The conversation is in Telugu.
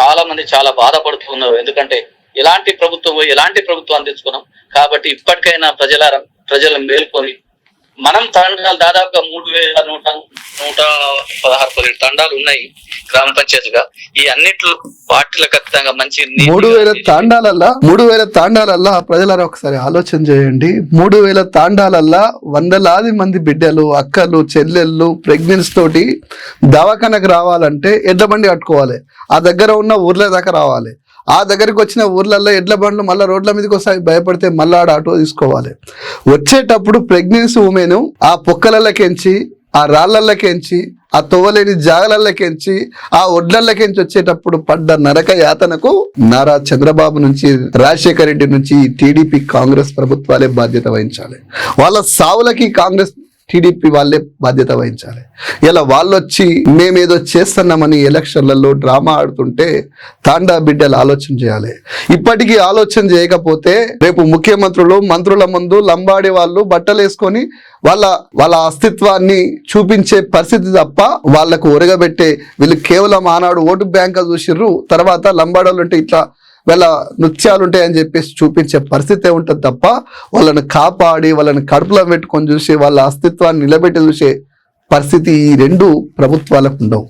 చాలా మంది చాలా బాధపడుతున్నారు ఎందుకంటే ఎలాంటి ప్రభుత్వం ఎలాంటి ప్రభుత్వం అందించుకున్నాం. కాబట్టి ఇప్పటికైనా ప్రజల ప్రజలు మేల్కొని మనం తండాలు దాదాపుగా మూడు వేల నూట నూట పదహారు పదిహేడు తండాలు ఉన్నాయి గ్రామ పంచాయతీగా. ఈ అన్నిట్లు వాటిలో ఖచ్చితంగా మంచి మూడు వేల తాండాలల్లా మూడు వేల తాండాలల్లా ప్రజలారా ఒకసారి ఆలోచన చేయండి. మూడు వేల తాండాలల్లా వందలాది మంది బిడ్డలు అక్కలు చెల్లెళ్ళు ప్రెగ్నెన్సీ తోటి దవాఖానకు రావాలంటే ఎడ్ల బండి కట్టుకోవాలి. ఆ దగ్గర ఉన్న ఊర్ల దాకా రావాలి. ఆ దగ్గరికి వచ్చిన ఊర్లలో ఎడ్ల బండ్లు మళ్ళీ రోడ్ల మీదకి వస్తాయి భయపడితే మళ్ళీ ఆడ ఆటో తీసుకోవాలి. వచ్చేటప్పుడు ప్రెగ్నెన్సీ ఉమెన్ ఆ పొక్కలకెంచి ఆ రాళ్ళకెంచి ఆ తొవ్వలేని జాగలకెంచి ఆ ఒడ్లకెంచి వచ్చేటప్పుడు పడ్డ నరక యాతనకు నారా చంద్రబాబు నుంచి రాజశేఖర రెడ్డి నుంచి టీడీపీ కాంగ్రెస్ ప్రభుత్వాలే బాధ్యత వహించాలి. వాళ్ళ సావులకి కాంగ్రెస్ టీడీపీ వాళ్ళే బాధ్యత వహించాలి. ఇలా వాళ్ళు వచ్చి మేమేదో చేస్తున్నామని ఎలక్షన్లలో డ్రామా ఆడుతుంటే తాండా బిడ్డలు ఆలోచన చేయాలి. ఇప్పటికీ ఆలోచన చేయకపోతే రేపు ముఖ్యమంత్రులు మంత్రుల ముందు లంబాడి వాళ్ళు బట్టలు వేసుకొని వాళ్ళ వాళ్ళ అస్తిత్వాన్ని చూపించే పరిస్థితి తప్ప వాళ్ళకు ఒరగబెట్టే వీళ్ళు కేవలం ఆనాడు ఓటు బ్యాంక్ చూసిర్రు తర్వాత లంబాడోళ్ళు అంటే ఇట్లా వీళ్ళ నృత్యాలు ఉంటాయని చెప్పేసి చూపించే పరిస్థితి ఉంటుంది తప్ప వాళ్ళని కాపాడి వాళ్ళని కడుపులో పెట్టుకొని చూసి వాళ్ళ అస్తిత్వాన్ని నిలబెట్టి చూసే పరిస్థితి ఈ రెండు ప్రభుత్వాలకు ఉండవు.